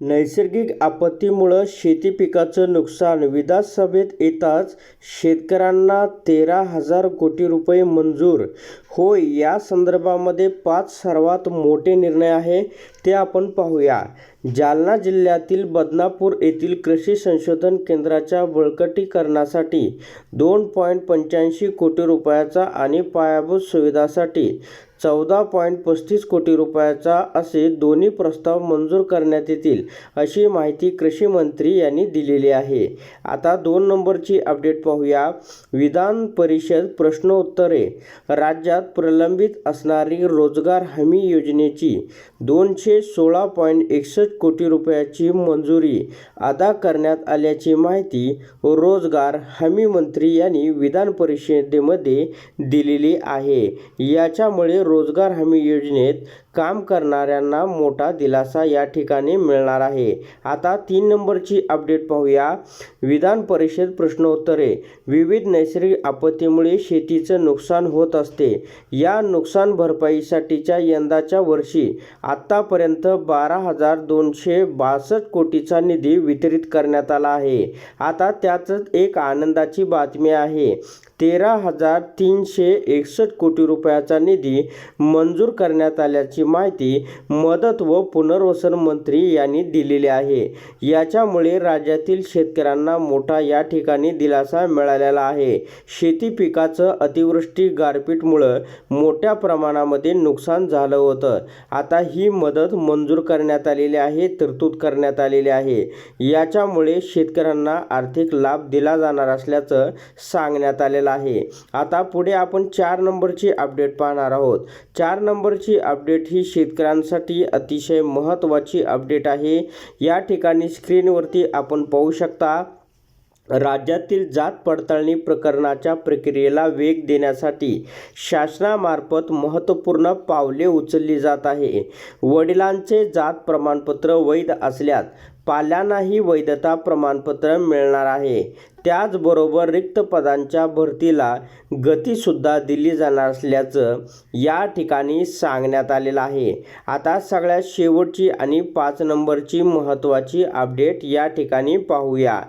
नैसर्गिक आपत्तीमुळं शेती पिकाचं नुकसान विधानसभेत येताच शेतकऱ्यांना तेरा हजार कोटी रुपये मंजूर. होय या संदर्भामध्ये पाच सर्वात मोठे निर्णय आहे ते आपण पाहूया. जालना जिल्ह्यातील बदनापूर येथील कृषी संशोधन केंद्राच्या बळकटीकरणासाठी दोन पॉईंट पंच्याऐंशी कोटी रुपयाचा आणि पायाभूत सुविधासाठी चौदा पॉईंट पस्तीस कोटी रुपयाचा असे दोन्ही प्रस्ताव मंजूर करण्यात येतील अशी माहिती कृषी मंत्री यांनी दिलेली आहे. आता दोन नंबरची अपडेट पाहूया. विधान परिषद प्रश्नोत्तरे. राज्यात प्रलंबित असणारी रोजगार हमी योजनेची दोनशे सोळा पॉईंट एकसष्ट कोटी रुपयाची मंजुरी अदा करण्यात आल्याची माहिती रोजगार हमी मंत्री यांनी विधान परिषदेमध्ये दिलेली आहे. याच्यामुळे रोजगार हमी योजनेत काम करणाऱ्यांना मोठा दिलासा या ठिकाणी मिळणार आहे. आता तीन नंबरची अपडेट पाहूया. विधान परिषद प्रश्नोत्तरे. विविध नैसर्गिक आपत्तीमुळे शेतीचं नुकसान होत असते. या नुकसान भरपाईसाठीच्या यंदाच्या वर्षी आत्तापर्यंत बारा हजार दोनशे बासष्ट कोटीचा निधी वितरित करण्यात आला आहे. आता त्यातच एक आनंदाची बातमी आहे. तेरा हजार तीनशे एकसष्ट कोटी रुपयाचा निधी मंजूर करण्यात आल्याची माहिती मदत व पुनर्वसन मंत्री यांनी दिलेली आहे. याच्यामुळे राज्यातील शेतकऱ्यांना मोठा या ठिकाणी दिलासा मिळालेला आहे. शेती पिकाचं अतिवृष्टी गारपीटमुळं मोठ्या प्रमाणामध्ये नुकसान झालं होतं. आता ही मदत मंजूर करण्यात आलेली आहे तरतूद करण्यात आलेली आहे. याच्यामुळे शेतकऱ्यांना आर्थिक लाभ दिला जाणार असल्याचं सांगण्यात आलेलं आहे. आता पुढे आपण चार नंबरची अपडेट पाहणार आहोत. चार नंबरची अपडेट ही शेतकऱ्यांसाठी अतिशय महत्त्वाची अपडेट आहे. या ठिकाणी स्क्रीनवरती आपण पाहू शकता राज्यातील जात पडताळणी प्रकरणाच्या प्रक्रियेला वेग देण्यासाठी शासनामार्फत महत्त्वपूर्ण पावले उचलली जात आहे. वडिलांचे जात प्रमाणपत्र वैध असल्यास पाल्यांनाही वैधता प्रमाणपत्र मिळणार आहे. त्याचबरोबर रिक्त पदांच्या भरतीला गतीसुद्धा दिली जाणार असल्याचं या ठिकाणी सांगण्यात आलेलं आहे. आता सगळ्यात शेवटची आणि पाच नंबरची महत्त्वाची अपडेट या ठिकाणी पाहूया.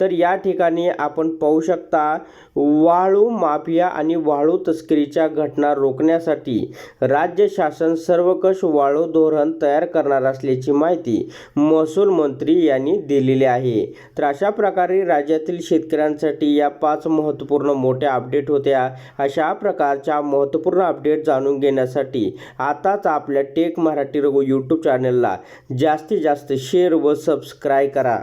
तर या ठिकाणी आपण पाहू शकता वाळू माफिया आणि वाळू तस्करीच्या घटना रोखण्यासाठी राज्य शासन सर्वकष वाळू धोरण तयार करणार असल्याची माहिती महसूल मंत्री यांनी दिलेली आहे. तर अशा प्रकारे राज्यातील शेतकऱ्यांसाठी या पाच महत्त्वपूर्ण मोठ्या अपडेट होत्या. अशा प्रकारच्या महत्त्वपूर्ण अपडेट जाणून घेण्यासाठी आताच आपल्या टेक मराठी रघु यूट्यूब चॅनलला जास्तीत जास्त शेअर व सबस्क्राईब करा.